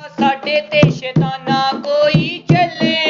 साडे ते शैताना कोई चले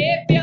तेरे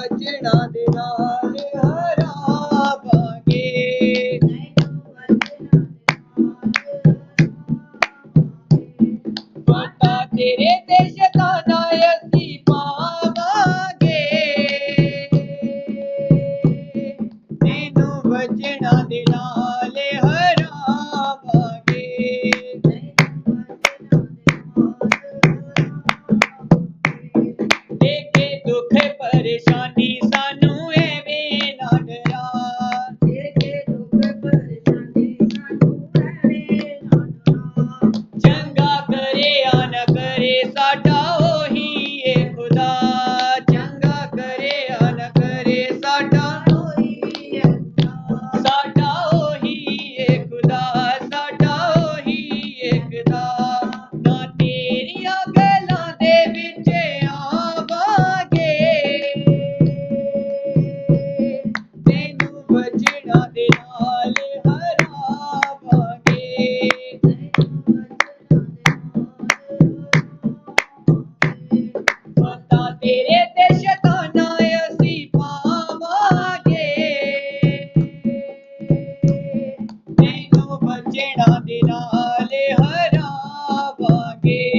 ਵਚਨਾਂ ਦੇ ਨਾਲ ਹਰਾਵਾਂਗੇ। ਪਤਾ ਤੇਰੇ ਤੇ ਸ਼ੈਤਾਨਾ Krishna happy.